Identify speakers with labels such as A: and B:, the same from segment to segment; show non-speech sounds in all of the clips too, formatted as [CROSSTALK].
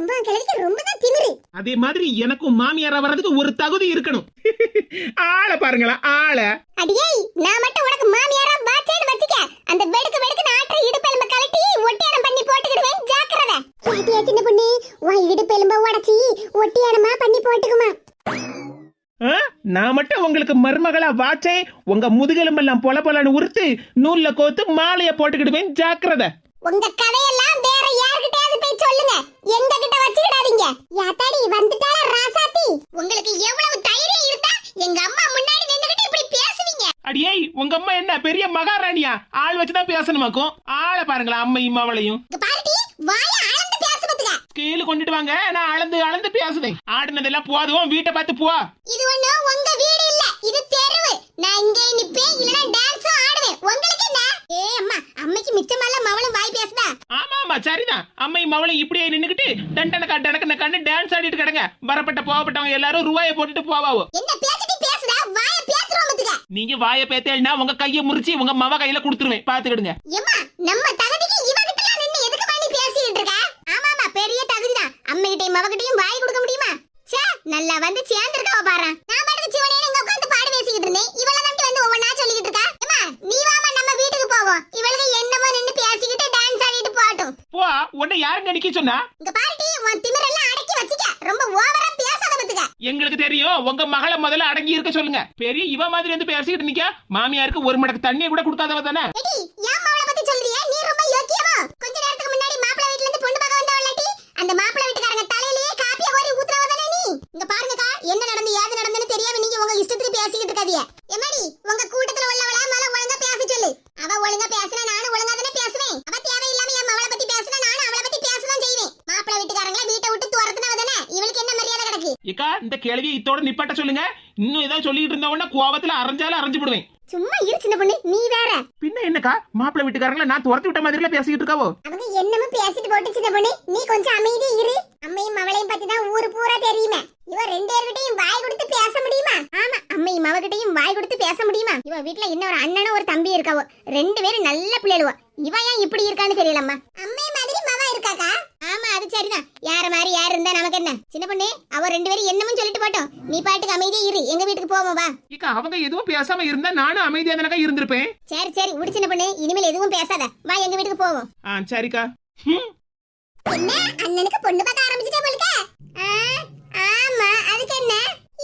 A: எம்பா கிழவிக்கு ரொம்ப தான் திமிரு.
B: அதே மாதிரி எனக்கும் மாமியாரா வர்றதுக்கு ஒரு தகுதி இருக்கணும். [LAUGHS] ஆளை பாருங்களா ஆளை.
A: அடியே நான் மட்டும் உனக்கு மாமியாரா வாச்சேன்னு வச்சுக்க. அந்த வெடுக்கு வெடுக்கு நாற்ற இடுப்பெலும்ப கலட்டி ஒட்டியானம் பண்ணி போட்டுக்கிடுவேன் ஜாக்கிரதை. கேட்டியா சின்ன பொண்ணு? உன் இடுப்பெலும்ப உடைச்சி ஒட்டியானமா பண்ணி போட்டுக்குமா.
B: ஆ? நான் மட்டும் உங்களுக்கு மருமகளா வாச்சேன் உங்க முதுகெலும்பெல்லாம் பொல பொலன்னு உறுத்து நூல்ல கோத்து மாலைய போட்டுக்கிடுவேன் ஜாக்கிரதை.
A: உங்க கதையெல்லாம் சொல்லுங்க எங்க கிட்ட வச்சுக்கிடாதீங்க யாத்தாடி வந்துட்டாளா ராசாத்தி? உங்களுக்கு எவ்வளவு தைரியம் இருந்தா எங்க அம்மா முன்னாடி நின்னுகிட்டு இப்படி பேசுவீங்க.
B: அடியே உங்க அம்மா என்ன பெரிய மகாராணியா? ஆள் வச்சுதான் பேசணுமாக்கும் ஆளை பாருங்களா அம்மையும் அவளையும்.
A: இங்க பாருடி வாய அளந்து பேசுறதுங்க
B: ஸ்கேலு கொண்டுட்டு வாங்க நான் அளந்து அளந்து பேசுவேன். ஆடுனதெல்லாம் போதும் வீட்டை பார்த்து போ.
A: இது ஒண்ணு உங்க வீடு இல்ல இது தெருவு. நான் இங்கே நிப்பேன் இல்லனா என்ன ஏ அம்மா அம்மைக்கு மிச்சமல்ல மவளும் வாய் பேசுதா?
B: ஆமா ஆமா சரிதான் அம்மையும் அவளையும் இப்படியே நின்னுக்கிட்டு டண்டனக்கா டனக்கன கண்ணு டான்ஸ் ஆடிட்டு கிடங்க. வரப்பட்ட போகப்பட்டவங்க எல்லாரும் ரூபாயை போட்டுட்டு போவாவோ.
A: என்ன பேசிட்டு பேசுதா? வாய பேசுறோம்
B: நீங்க வாயை பேத்தேன்னா உங்க கையை முறிச்சு உங்க மவ கையில கொடுத்துருவேன். பாத்துக்கிடுங்க.
A: ஏம்மா நம்ம தகுதிக்கு இவகிட்டலாம் நின்னு எதுக்கு பண்ணி பேசிட்டு இருக்க? ஆமாமா பெரிய தகுதிதான். அம்மைகிட்டயும் மவகிட்டயும் வாய் கொடுக்க முடியுமா? ச்சே நல்லா வந்து சேர்ந்திருக்கவ பாரு. நான் பாட்டுக்கு சிவனே இங்க உட்கார்ந்து பாடு பேசிக்கிட்டு இருந்தேன் இவள நம்பி வந்து ஒவ்வொன்னா சொல்லிக்கிட்டு இருக்கா ஏம்மா நீ வாமா நம்ம வீட்டுக்கு போவோம் இவளுக்கு என்னமோ நின்னு பேசிக்கிட்டு டான்ஸ் ஆடிட்டு போட்டும்
B: போ உன்னை யாருங்க நிக்க சொன்னா?
A: இங்க பாருடி உன் திமிரெல்லாம் அடக்கி வச்சுக்க. ரொம்ப ஓவரா பேசாத பத்துக்க.
B: எங்களுக்கு தெரியும் உங்க மகளை முதல்ல அடங்கி இருக்க சொல்லுங்க. பெரிய இவ மாதிரி வந்து பேசிக்கிட்டு நிக்க மாமியாருக்கு ஒரு மடக்கு தண்ணியை கூட கொடுக்காதவ தானே?
A: எடி ஏன் மவளை பத்தி சொல்றியா? நீ ரொம்ப யோக்கியமா? கொஞ்ச நேரத்துக்கு முன்னாடி மாப்பிள்ளை வீட்ல இருந்து பொண்ணு பார்க்க வந்தவளாட்டி அந்த மாப்பிள்ளை வீட்டுக்காரங்க தலையிலேயே காப்பிய கோரி ஊத்துறவ தானே நீ? இங்க பாருங்கக்கா என்ன நடந்து ஏது நடந்துன்னு தெரியாம நீங்க உங்க இஷ்டத்துக்கு பேசிக்கிட்டு இருக்காதீங்க. எம்மாடி உங்க கூட்டத்துல உள்ளவள மேல ஒழுங்கா பேச சொல்லு அவ ஒழுங்கா பேசுனா நானும் ஒழுங்கா தானே பேசுவேன் அவ தேவையில்லாம என் மவளை பத்தி பேசுனா நானும் அவளை பத்தி பேசதான் செய்வேன் மாப்பிள்ளை வீட்டுக்காரங்கள வீட்டை விட்டு துரத்துனவ தானே இவளுக்கு என்ன மரியாதை
B: ஏக்கா இந்த கேள்வியை இத்தோட நிப்பாட்ட சொல்லுங்க. இன்னும் ஏதாவது சொல்லிட்டு இருந்தவொன்னா கோவத்துல அரைஞ்சாலும் அரைஞ்சு விடுவேன்
A: சும்மா இரு சின்ன பொண்ணு நீ வேற.
B: பின்ன என்னக்கா? மாப்பிள்ளை வீட்டுக்காரங்கள நான் துரத்தி விட்ட மாதிரிலாம் பேசிக்கிட்டு இருக்காவோ?
A: அவங்க என்னமோ பேசிட்டு போட்டு சின்ன பொண்ணு நீ கொஞ்சம் அமைதி இரு. அம்மையும் மவளையும் பத்தி தான் ஊரு பூரா தெரியுமே. இவ ரெண்டு பேர்கிட்டயும் வாய் கொடுத்து பேச முடியுமா? ஆமா அம்மையும் மவகிட்டயும் வாய் கொடுத்து பேச முடியுமா? இவ வீட்ல இன்னொரு அண்ணனும் ஒரு தம்பி இருக்காவோ? ரெண்டு பேரும் நல்ல பிள்ளைகளுவோ இவ ஏன் இப்படி இருக்கான்னு தெரியலம்மா. அம்மை மாதிரி இருக்காக்கா? ஆமா அது சரிதான். யார மாதிரி யார் இருந்தா நமக்கு என்ன? சின்ன பொண்ணு அவ ரெண்டு பேரும் என்னமும் சொல்லிட்டு போட்டோம். நீ பாட்டுக்கு அமைதியா இரு. எங்க வீட்டுக்கு போவோம் வா.
B: ஏக்கா அவங்க எதுவும் பேசாம இருந்தா நானும் அமைதியா தானக்கா இருந்திருப்பேன்?
A: சரி சரி. விடு சின்ன பொண்ணு. இனிமேல் எதுவும் பேசாத. வா எங்க வீட்டுக்கு போவோம்.
B: ஆ சரிக்கா. ஹம்.
A: என்ன? அண்ணனுக்கு பொண்ணு பார்க்க ஆரம்பிச்சிட்டே போலுக்க? ஆமா. அதுக்கு என்ன?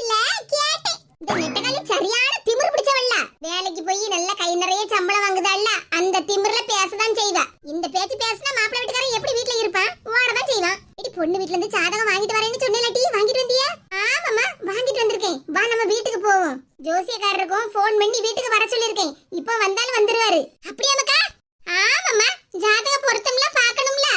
A: இல்ல கேட்டேன். இந்த நெட்டகாலி சரியான திமிரு பிடிச்சவள்ல. வேலைக்கு போய் நல்ல கை நிறைய சம்பளம் வாங்குதாள்ல. அந்த திமிர்ல பேசதான் செய்வா இந்த பேச்சு பேசினா மாப்பிள்ளை வீட்டுக்காரன் எப்படி வீட்ல இருப்பான் ஓடதான் செய்வான் இடி பொண்ணு வீட்ல இருந்து சாதகம் வாங்கிட்டு வரேன்னு சொன்னேன் டீ வாங்கிட்டு வந்தியா ஆமாமா வாங்கிட்டு வந்திருக்கேன் வா நம்ம வீட்டுக்கு போவோம் ஜோசியக்காரருக்கும் ஃபோன் பண்ணி வீட்டுக்கு வர சொல்லிருக்கேன் இப்போ வந்தாலும் வந்துருவாரு அப்படியா மக்கா ஆமாம்மா ஜாதக பொருத்தம்லாம் பார்க்கணும்ல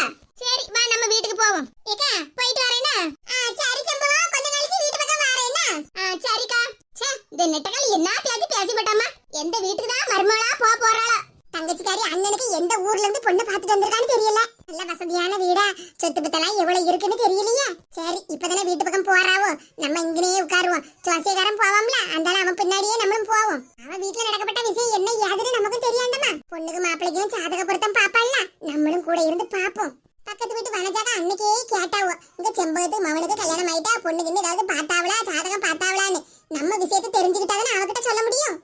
A: சரி வா நம்ம வீட்டுக்கு போவோம் ஏக்கா போயிட்டு வரேனா ஆ சரி சம்பவா கொஞ்ச நாளைக்கு வீட்டு பக்கம் வரேனா ஆ சரிக்கா. ச்சே இந்த நெட்டக்காளி என்ன பேசி பேசி போட்டாமா எந்த வீட்டுக்கு தான் மருமகளா போக போறாளோ? தங்கச்சிக்காரி அண்ணனுக்கு எந்த ஊர்ல இருந்து பொண்ணு பார்த்துட்டு வந்திருக்கான்னு தெரியல. நல்ல வசதியான வீடா சொத்து பத்தெல்லாம் எவ்வளவு இருக்குன்னு தெரியலையே. சரி இப்பதானே வீட்டு பக்கம் போறாவோ? நம்ம இங்கனே உட்காருவோம். ஜோசியக்காரன் போவோம்ல? அந்த அவன் பின்னாடியே நம்மளும் போவோம். அவன் வீட்டுல நடக்கப்பட்ட விஷயம் என்ன ஏதுன்னு நமக்கும் தெரியாண்டமா பொண்ணுக்கு மாப்பிள்ளைக்கும் சாதக பொருத்தம் பாப்பாள்ல நம்மளும் கூட இருந்து பாப்போம் பக்கத்து வீட்டு வனஜாக அன்னைக்கே கேட்டாவோ? இங்க செம்பகத்து மவனுக்கு கல்யாணம் ஆயிட்டா பொண்ணுக்கு ஏதாவது பார்த்தாவளா ஜாதகம் பார்த்தாவளான்னு? நம்ம விஷயத்தை தெரிஞ்சுக்கிட்டாதானே அவகிட்ட சொல்ல முடியும்?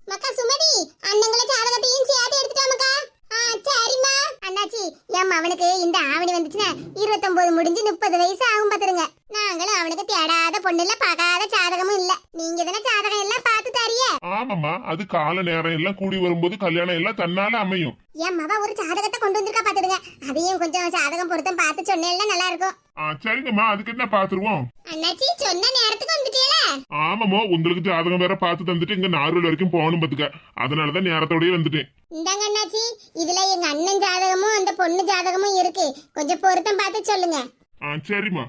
A: மக்கா சுமதி அண்ணங்கள ஜாதகத்தையும் சேர்த்து எடுத்துட்டாமக்கா ஆ சரிம்மா. அண்ணாச்சி என் அவனுக்கு இந்த ஆவணி வந்துச்சுன்னா இருபத்தொன்பது முடிஞ்சு முப்பது வயசு ஆகும் பாத்துருங்க. நாங்களும் அவனுக்கு தேடாத பொண்ணு இல்ல பார்க்காத ஜாதகமும் இல்ல. நீங்க தானே ஜாதகம் எல்லாம் பார்த்து தரியே
C: ஆமாம்மா அது கால நேரம் எல்லாம் கூடி வரும்போது கல்யாணம் எல்லாம் தன்னால அமையும்.
A: என் மவ ஒரு ஜாதகத்தை கொண்டு வந்திருக்கா பாத்துடுங்க அதையும் கொஞ்சம் ஜாதகம் பொருத்தம் பார்த்து சொன்னேன்ல நல்லா இருக்கும்
C: ஆ சரிங்கம்மா அதுக்கு என்ன பாத்துருவோம்
A: அண்ணாச்சி சொன்ன நேரத்துக்கு வந்துட்டீல
C: ஆமாம்மா உங்களுக்கு ஜாதகம் வேற பார்த்து தந்துட்டு இங்க நார்வல் வரைக்கும் போகணும் பாத்துக்க அதனாலதான் நேரத்தோடயே வந்துட்டேன்.
A: இந்தாங்க அண்ணாச்சி இதுல எங்க அண்ணன் ஜாதகமும் அந்த பொண்ணு ஜாதகமும் இருக்கு. கொஞ்சம் பொருத்தம் பார்த்து சொல்லுங்க.
C: ஆ சரிம்மா.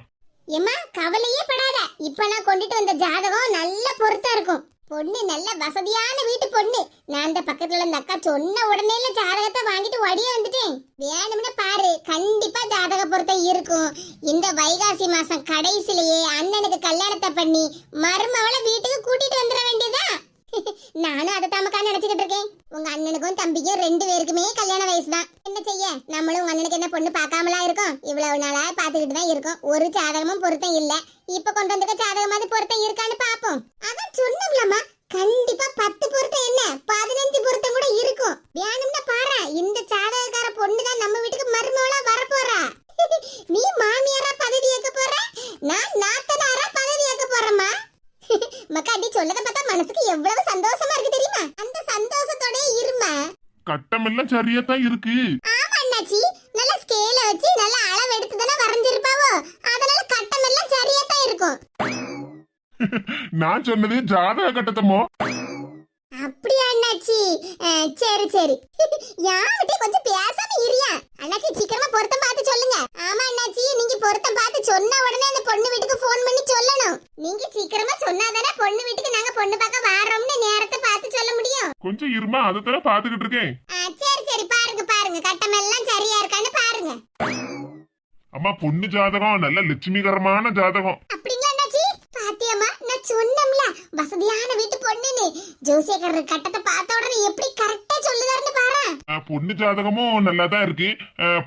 A: ஏம்மா கவலையே படாத. இப்ப நான் கொண்டுட்டு வந்த ஜாதகம் நல்ல பொருத்தம் இருக்கும். பொண்ணு நல்ல வசதியான வீட்டு பொண்ணு. நான் அந்த பக்கத்துல உள்ள அக்கா சொன்ன உடனே ஜாதகத்தை வாங்கிட்டு ஒடியே வந்துட்டேன். வேணும்னு பாரு கண்டிப்பா ஜாதக பொருத்தம் இருக்கும். இந்த வைகாசி மாசம் கடைசிலேயே அண்ணனுக்கு கல்யாணத்தை பண்ணி மருமவளை வீட்டுக்கு கூட்டிட்டு வந்துட வேண்டியதா [LAUGHS] நானும் அதை தாமக்கா நினைச்சுக்கிட்டு இருக்கேன். உங்க அண்ணனுக்கும் தம்பிக்கும் ரெண்டு பேருக்குமே கல்யாண வயசு தான் என்ன செய்ய? நம்மளும் உங்க அண்ணனுக்கு என்ன பொண்ணு பார்க்காமலா இருக்கோம்? இவ்வளவு நாளா பாத்துக்கிட்டு தான் இருக்கோம். ஒரு சாதகமும் பொருத்தம் இல்ல. இப்ப கொண்டு வந்திருக்க சாதகமாவது பொருத்தம் இருக்கான்னு பாப்போம் அதான் சொன்னோம்லம்மா. கண்டிப்பா பத்து பொருத்தம் என்ன? பதினஞ்சு பொருத்தம் கூட இருக்கும் வேணும்னா பாரு இந்த ஜாதகக்கார பொண்ணு தான் நம்ம வீட்டுக்கு மருமகளா வரப்போறா நீ மாமியாரா பதவி ஏற்க போற நான் நாத்தனாரா பதவி ஏற்க போறேம்மா மக்கா நீ சொல்லத பார்த்தா மனசுக்கு எவ்வளவு சந்தோஷமா இருக்கு தெரியுமா அந்த சந்தோஷத்தோட இருமா
C: கட்டம் எல்லாம் சரியா தான் இருக்கு.
A: ஆமா அண்ணாச்சி. நல்ல ஸ்கேல வச்சு நல்ல அளவு எடுத்து தானே வரைஞ்சிருப்பாவோ? அதனால கட்டம் எல்லாம் சரியா தான் இருக்கும். [LAUGHS]
C: நான் சொன்னது ஜாதக கட்டத்தமோ
A: சரி சரி. [LAUGHS] யார்கிட்ட கொஞ்சம் பேசாம இரியா. அண்ணாச்சி சீக்கிரமா பொருத்தம் பார்த்து சொல்லுங்க. ஆமா அண்ணாச்சி நீங்க பொருத்தம் பார்த்து சொன்ன உடனே அந்த பொண்ணு வீட்டுக்கு ஃபோன் பண்ணி சொல்லணும். நீங்க சீக்கிரமா சொன்னாதானே பொண்ணு வீட்டுக்கு நாங்க பொண்ணு பார்க்க வாரோம்னு நேரத்தை பார்த்து சொல்ல முடியும்.
C: கொஞ்சம் இருமா அதை தானே பாத்துக்கிட்டு இருக்கேன்.
A: சரி சரி பாருங்க பாருங்க. கட்டம் எல்லாம் சரியா இருக்கான்னு பாருங்க.
C: அம்மா பொண்ணு ஜாதகம் நல்ல லட்சுமிகரமான ஜாதகம்.
A: அப்படிங்களா அண்ணாச்சி? பாத்தியம்மா நான் சொன்னோம்ல வசதியான வீட்டு பொண்ணுன்னு ஜோசியக்காரர் கட்டத்தை பார்த்த உடனே எப்படி கரெக்டா சொல்லுதாருன்னு பாரு.
C: பொண்ணு ஜாதகமும் நல்லா தான் இருக்கு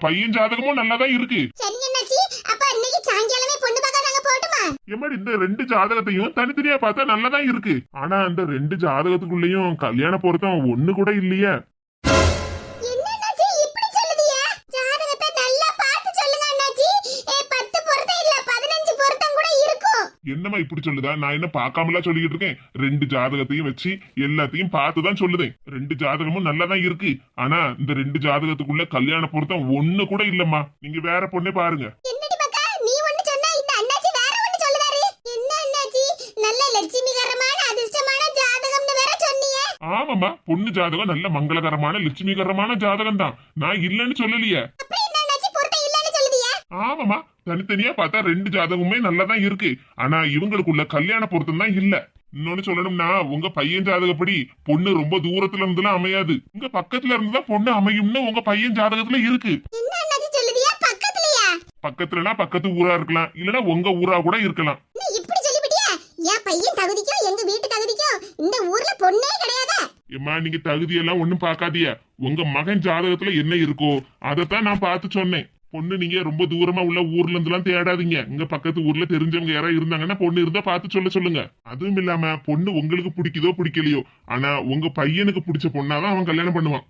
C: பையன் ஜாதகமும் நல்லா தான் இருக்கு.
A: சரிங்க அண்ணாச்சி அப்ப இன்னைக்கு சாயங்காலமே பொண்ணு பார்க்க நாங்க போட்டுமா
C: எம்மாடி இந்த ரெண்டு ஜாதகத்தையும் தனித்தனியா பார்த்தா நல்லா தான் இருக்கு. ஆனா அந்த ரெண்டு ஜாதகத்துக்குள்ளேயும் கல்யாண பொருத்தம் ஒண்ணு கூட இல்லையே. என்னம்மா இப்படி சொல்லுதா? நான் என்ன பார்க்காமலா சொல்லிக்கிட்டு இருக்கேன்? ரெண்டு ஜாதகத்தையும் வச்சு எல்லாத்தையும் பார்த்து தான் சொல்லுதேன். ரெண்டு ஜாதகமும் நல்லா தான் இருக்கு. ஆனா இந்த ரெண்டு ஜாதகத்துக்குள்ள கல்யாண பொருத்தம் ஒண்ணு கூட இல்லம்மா. நீங்க வேற பொண்ணே பாருங்க. ஆமாம்மா. பொண்ணு ஜாதகம் நல்ல மங்களகரமான லட்சுமிகரமான ஜாதகம் தான் நான் இல்லைன்னு சொல்லலையே. ஆமாம்மா. தனித்தனியா பார்த்தா ரெண்டு ஜாதகமுமே நல்லா தான் இருக்கு. ஆனா இவங்களுக்குள்ள கல்யாண பொருத்தம் தான் இல்ல. இன்னொன்னு சொல்லணும்னா உங்க பையன் ஜாதகப்படி பொண்ணு ரொம்ப தூரத்துல இருந்துலாம் அமையாது. உங்க பக்கத்துல இருந்து தான் பொண்ணு அமையும்னு உங்க பையன் ஜாதகத்துல இருக்கு. பக்கத்துலனா பக்கத்து ஊரா இருக்கலாம். இல்லனா உங்க ஊரா கூட இருக்கலாம்.
A: இப்படி சொல்லிவிட்டியா? என் பையன் தகுதிக்கும் எங்க வீட்டு தகுதிக்கும் இந்த ஊர்ல பொண்ணே கிடையாதா?
C: ஏம்மா நீங்க தகுதியெல்லாம் ஒண்ணும் பார்க்காதீய உங்க மகன் ஜாதகத்துல என்ன இருக்கோ அதைத்தான் நான் பார்த்து சொன்னேன். பொண்ணு நீங்க ரொம்ப தூரமா உள்ள ஊர்ல இருந்து எல்லாம் தேடாதீங்க. இங்க பக்கத்து ஊர்ல தெரிஞ்சவங்க யாராவது இருந்தாங்கன்னா பொண்ணு இருந்தா பார்த்து சொல்ல சொல்லுங்க. அதுவும் இல்லாம பொண்ணு உங்களுக்கு பிடிக்குதோ பிடிக்கலையோ ஆனா உங்க பையனுக்கு பிடிச்ச பொண்ணாதான் அவன் கல்யாணம் பண்ணுவான்.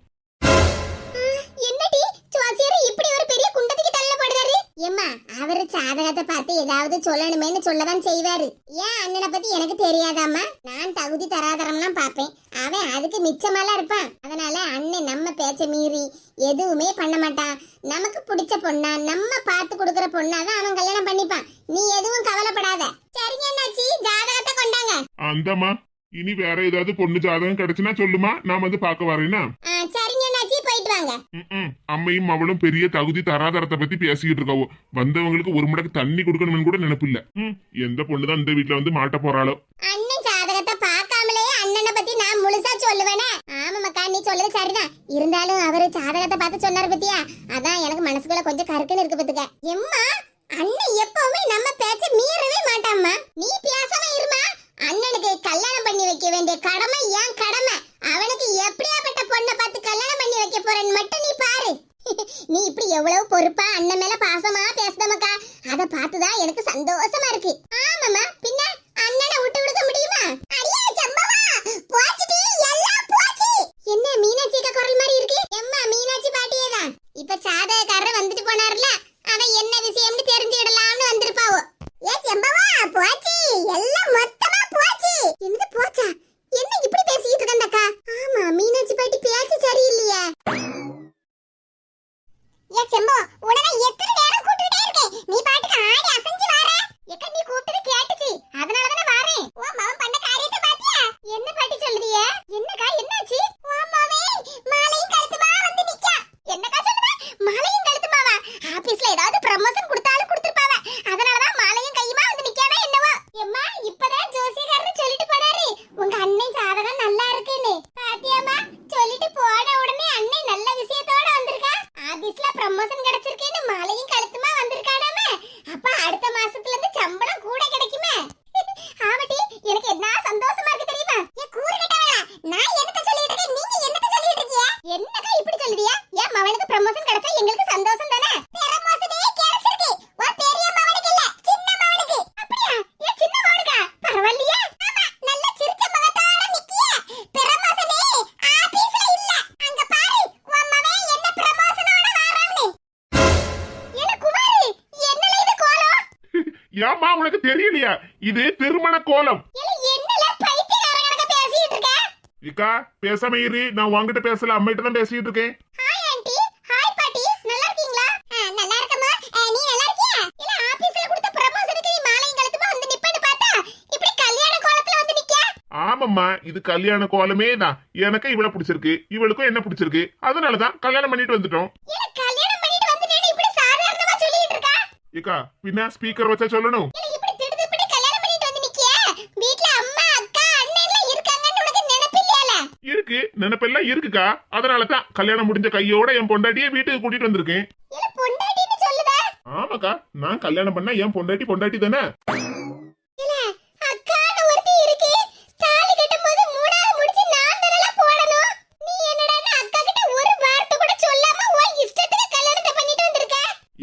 A: ஏம்மா அவர் சாதகத்தை பார்த்து ஏதாவது சொல்லணுமேன்னு சொல்லதான் செய்வாரு. ஏன் அண்ணனை பத்தி எனக்கு தெரியாதாம்மா? நான் தகுதி தராதரம்லாம் பார்ப்பேன். அவன் அதுக்கு மிச்சமாலாம் இருப்பான். அதனால அண்ணன் நம்ம பேச்ச மீறி எதுவுமே பண்ண மாட்டான். நமக்கு பிடிச்ச பொண்ணா நம்ம பார்த்து கொடுக்குற பொண்ணாதான் அவன் கல்யாணம் பண்ணிப்பான். நீ எதுவும் கவலைப்படாத. சரிங்க அண்ணாச்சி ஜாதகத்தை கொண்டாங்க.
C: அந்தம்மா இனி வேற ஏதாவது பொண்ணு ஜாதகம் கிடைச்சுன்னா சொல்லுமா? நான் வந்து பார்க்க வரேன்னா? அம்மையும் அவளும் பெரிய தகுதி தராதரத்தை பத்தி பேசிக்கிட்டு இருக்காவோ. வந்தவங்களுக்கு ஒரு மடக்கு தண்ணி கொடுக்கணும்னு கூட நினைப்பு இல்ல. ம், எந்த பொண்ணுதான் இந்த வீட்டுல வந்து மாட்ட போறாளோ?
A: அண்ணன் ஜாதகத்தை பார்க்காமலே அண்ணனை பத்தி நான் முழுசா சொல்லுவேனே. ஆமா மக்கா நீ சொல்றது சரிதான். இருந்தாலும் அவரு ஜாதகத்தை பார்த்து சொன்னாரு பத்தியா? அதான் எனக்கு மனசுக்குள்ள கொஞ்சம் கருக்குன்னு இருக்கு பத்துக்க. எம்மா அண்ணன் எப்பவுமே
C: ஏமா உனக்கு தெரியலையா? இது திருமண கோலம். இக்கா பேசாம இரு. நான் உன்கிட்ட பேசல அம்மிட்ட தான் பேசிட்டு இருக்கேன். ஆமாம்மா இது கல்யாண கோலமே தான். எனக்கு இவள பிடிச்சிருக்கு. இவளுக்கும் என்ன பிடிச்சிருக்கு? அதனாலதான் கல்யாணம் பண்ணிட்டு வந்துட்டோம்
A: இல்ல கல்யாணம் பண்ணிட்டு வந்துட்டேன்னு இப்படி சாதாரணமா சொல்லிட்டு இருக்கா
C: இக்கா பின்ன ஸ்பீக்கர் வச்சா சொல்லணும்
A: இல்ல இப்படி திடுதிப்புன்னு கல்யாணம் பண்ணிட்டு வந்து நிக்கிய வீட்ல அம்மா அக்கா அண்ணன் எல்லாம் இருக்காங்கன்னு உனக்கு நினைப்பில்லையால?
C: இருக்கு நினைப்பெல்லாம் இருக்குக்கா. அதனாலதான் கல்யாணம் முடிஞ்ச கையோட என் பொண்டாட்டியை வீட்டுக்கு கூட்டிட்டு வந்திருக்கேன். ஆமாக்கா நான் கல்யாணம் பண்ணா என் பொண்டாட்டி பொண்டாட்டி தானே?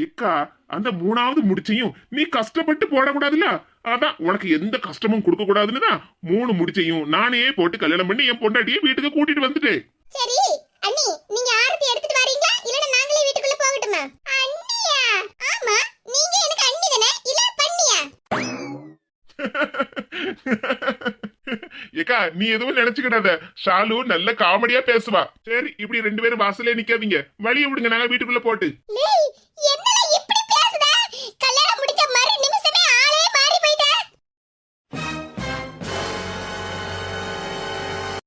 A: அக்கா
C: அந்த மூணாவது முடிச்சையும் நீ கஷ்டப்பட்டு போடக்கூடாதுல்ல? அதான் உனக்கு எந்த கஷ்டமும் கொடுக்க கூடாதுன்னு தான் மூணு முடிச்சையும் நானே போட்டு கல்யாணம் பண்ணி என் பொண்டாட்டியை வீட்டுக்கு கூட்டிட்டு வந்துட்டேன்.
A: சரி அண்ணி நீங்க ஆரத்தி எடுத்துட்டு வரீங்களா? இல்லனா நாங்களே வீட்டுக்குள்ள போகட்டுமா? அண்ணியா? ஆமா நீங்க எனக்கு அண்ணி தானே? இல்ல பண்ணியா?
C: ஏக்கா நீ எதுவும் நினைச்சுக்கிடாத. ஷாலு நல்ல காமெடியா பேசுவா. சரி இப்படி ரெண்டு பேரும் வாசலே நிக்காதீங்க. வழிய விடுங்க நாங்க வீட்டுக்குள்ள போட்டு.